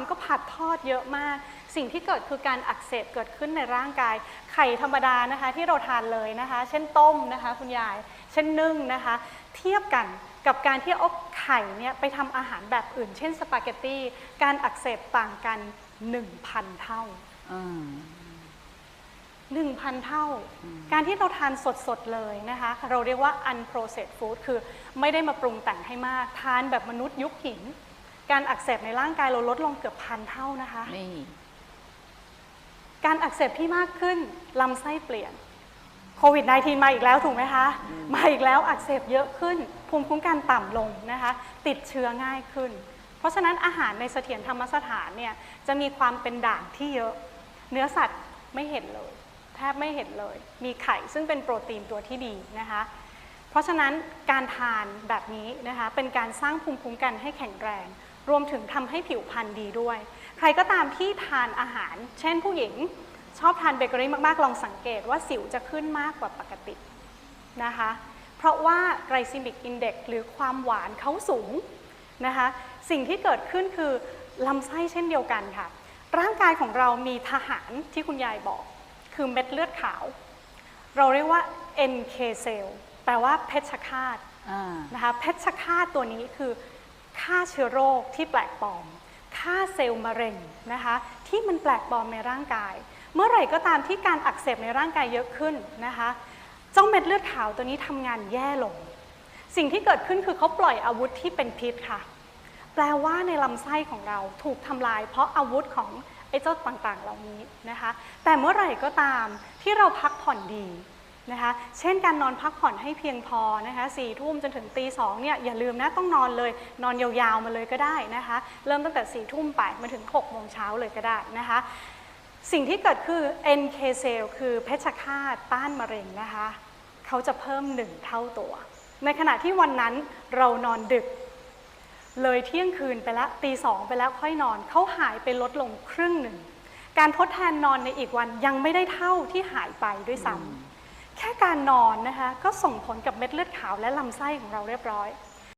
ำก็ผัดทอดเยอะมาก สิ่งที่เกิดคือการอักเสบเกิดขึ้นในร่างกาย ไข่ธรรมดานะคะที่เราทานเลยนะคะ เช่นต้มนะคะ คุณยาย เช่นนึ่งนะคะ เทียบกันกับการที่เอาไข่เนี่ยไปทำอาหารแบบอื่น เช่นสปาเกตตี้การอักเสบต่างกัน 1,000 เท่าอืม1,000เท่า การที่เราทานสดๆเลยนะคะ เราเรียกว่า unprocessed food คือไม่ได้มาปรุงแต่งให้มาก ทานแบบมนุษย์ยุคหิน การอักเสบในร่างกายเราลดลงเกือบพันเท่านะคะ นี่ การอักเสบที่มากขึ้นลำไส้เปลี่ยนโควิด -19 มาอีกแล้วถูกไหมคะ มาอีกแล้วอักเสบเยอะขึ้น ภูมิคุ้มกันต่ำลงนะคะ ติดเชื้อง่ายขึ้น เพราะฉะนั้นอาหารในเสถียรธรรมสถานเนี่ยจะมีความเป็นด่างที่เยอะ เนื้อสัตว์ไม่เห็นเลย แทบไม่เห็นเลย มีไข่ซึ่งเป็นโปรตีนตัวที่ดีนะคะ เพราะฉะนั้นการทานแบบนี้นะคะเป็นการสร้างภูมิคุ้มกันให้แข็งแรง รวมถึงทำให้ผิวพรรณดีด้วย ใครก็ตามที่ทานอาหาร เช่นผู้หญิงชอบทานเบเกอรี่มาก ๆ ลองสังเกตว่าสิวจะขึ้นมากกว่าปกตินะคะ เพราะว่าไกรซิมิกอินเด็กหรือความหวานเขาสูงนะคะ สิ่งที่เกิดขึ้นคือลำไส้เช่นเดียวกันค่ะ ร่างกายของเรามีทหารที่คุณยายบอก คือเม็ดเลือดขาว เราเรียกว่า NK cell แปลว่าเพชฌฆาตอ่านะคะเพชฌฆาตตัวนี้คือ ฆ่าเชื้อโรคที่แปลกปลอมฆ่าเซลล์มะเร็งนะคะ ที่มันแปลกปลอมในร่างกาย เมื่อไหร่ก็ตามที่การอักเสบในร่างกายเยอะขึ้นนะคะเจ้าเม็ดเลือดขาวตัวนี้ทำงานแย่ลง สิ่งที่เกิดขึ้นคือเขาปล่อยอาวุธที่เป็นพิษค่ะ แปลว่าในลำไส้ของเราถูกทำลาย เพราะอาวุธของไอ้เจ้าต่างๆ เหล่านี้นะคะ แต่เมื่อไหร่ก็ตามที่เราพักผ่อนดี นะคะ เช่นการนอนพักผ่อนให้เพียงพอนะคะสี่ทุ่มจนถึงตีสองเนี่ยอย่าลืมนะต้องนอนเลย นอนยาวๆมาเลยก็ได้นะคะ เริ่มตั้งแต่สี่ทุ่มไปมาถึง6กโมงเช้าเลยก็ได้นะคะสิ่งที่เกิดคือ NK cell คือเพชฌฆาตต้านมะเร็งนะคะ เขาจะเพิ่มหนึ่งเท่าตัว ในขณะที่วันนั้นเรานอนดึก เลยเที่ยงคืนไปแล้วตีสองไปแล้วค่อยนอน เขาหายไปลดลงครึ่งหนึ่ง การทดแทนนอนในอีกวันยังไม่ได้เท่าที่หายไปด้วยซ้ำ แค่การนอนนะคะก็ส่งผลกับเม็ดเลือดขาวและลำไส้ของเราเรียบร้อย